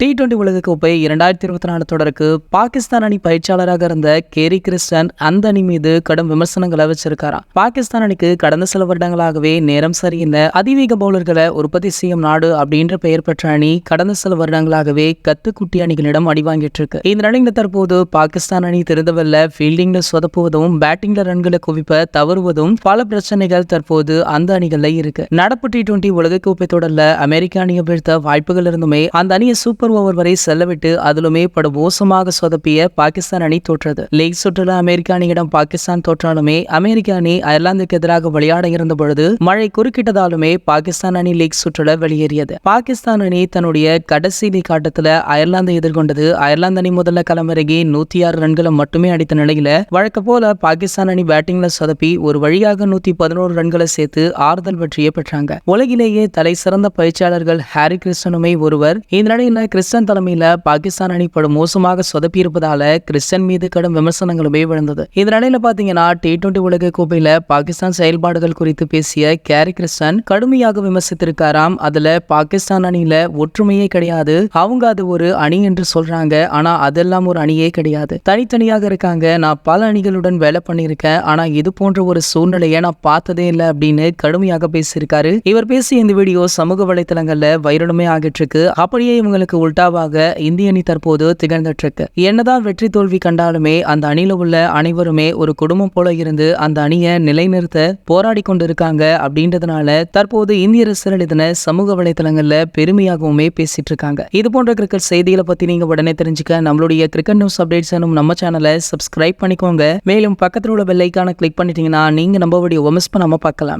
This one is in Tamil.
டி டுவெண்டி உலகக்கோப்பை இரண்டாயிரத்தி இருபத்தி நாலு தொடருக்கு பாகிஸ்தான் அணி பயிற்சியாளராக இருந்த கேரி கிறிஸ்டன் அந்த அணி மீது கடும் விமர்சனங்களை வச்சிருக்காராம் பாகிஸ்தான் அணிக்கு கடந்த சில வருடங்களாகவே நேரம் சரியில்லை. அதிவேக பவுலர்களை உற்பத்தி செய்யும் நாடு அப்படின்ற பெயர் பெற்ற அணி கடந்த சில வருடங்களாகவே கத்துக்குட்டி அணிகளிடம் அடிவாங்கிட்டு இருக்கு. இந்த நிலையில தற்போது பாகிஸ்தான் அணி திருந்தவல்ல ஃபீல்டிங்ல சொதப்புவதும் பேட்டிங்ல ரன்களை குவிப்ப தவறுவதும் பல பிரச்சனைகள் தற்போது அந்த அணிகள்ல இருக்கு. நடப்பு டி டுவெண்டி உலகக்கோப்பை தொடர்ல அமெரிக்க அணியை வீழ்த்த வாய்ப்புகள் இருந்துமே அந்த அணியை சூப்பர் ஓவர் வரை செல்லவிட்டு அதிலுமே படு மோசமாக சொதப்பிய பாகிஸ்தான் அணி தோற்றது. லீக் சுற்றுல அமெரிக்க அணியிடம் பாகிஸ்தான் தோற்றாலுமே அமெரிக்க அணி அயர்லாந்துக்கு எதிராக விளையாட இருந்த பொழுது மழை குறுக்கிட்டதாலுமே பாகிஸ்தான் அணி லீக் சுற்றுல வெளியேறியது. பாகிஸ்தான் அணி தன்னுடைய கடைசி லீக் ஆட்டத்துல அயர்லாந்தை எதிர்கொண்டது. அயர்லாந்து அணி முதல்ல களமிறங்கி நூத்தி ஆறு ரன்களை மட்டுமே அடித்த நிலையில வழக்க போல பாகிஸ்தான் அணி பேட்டிங்ல சொதப்பி ஒரு வழியாக நூத்தி பதினோரு ரன்களை சேர்த்து ஆறுதல் வெற்றியை பெற்றாங்க. உலகிலேயே தலை சிறந்த பயிற்சியாளர்கள் ஹாரி கிறிஸ்டனுமே ஒருவர். இந்த நிலையில கிறிஸ்டன் தலைமையில் பாகிஸ்தான் அணி படும் மோசமாக சொதப்பியிருப்பதால கிறிஸ்டன் மீது கடும் விமர்சனங்களுமே விழுந்தது இந்த பாத்தீங்கன்னா டி டுவெண்டி உலக கோப்பையில பாகிஸ்தான் செயல்பாடுகள் குறித்து பேசிய கேரி கிறிஸ்டன் கடுமையாக விமர்சித்திருக்காராம். அதுல பாகிஸ்தான் அணியில ஒற்றுமையே கிடையாது. அவங்க அது ஒரு அணி என்று சொல்றாங்க. ஆனா அதெல்லாம் ஒரு அணியே கிடையாது. தனித்தனியாக இருக்காங்க. நான் பல அணிகளுடன் வேலை பண்ணியிருக்கேன். ஆனா இது போன்ற ஒரு சூழ்நிலையை நான் பார்த்ததே இல்லை அப்படின்னு கடுமையாக பேசியிருக்காரு. இவர் பேசிய இந்த வீடியோ சமூக வலைத்தளங்கள்ல வைரலுமே ஆகிட்டு இருக்கு. அப்படியே இவங்களுக்கு உல்டாவாக இந்திய அணி தற்போது திகழ்ந்துட்டு இருக்கு என்னதான் வெற்றி தோல்வி கண்டாலுமே அந்த அணியில உள்ள அனைவருமே ஒரு குடும்பம் போல இருந்து அந்த அணியை நிலைநிறுத்த போராடி கொண்டிருக்காங்க அப்படின்றதுனால தற்போது இந்திய ரசிகர்கள் இதனை சமூக வலைதளங்கள்ல பெருமையாகவுமே பேசிட்டு இருக்காங்க. இது போன்ற கிரிக்கெட் செய்திகளை பத்தி நீங்க உடனே தெரிஞ்சுக்க நம்மளுடைய கிரிக்கெட் நியூஸ் அப்டேட்ஸ் நம்ம சேனலை சப்ஸ்கிரைப் பண்ணிக்கோங்க. மேலும் பக்கத்தில் உள்ள பெல்லைக்கான கிளிக் பண்ணிட்டீங்கன்னா நீங்க நம்ம வீடியோ மிஸ் பண்ணாம பார்க்கலாம்.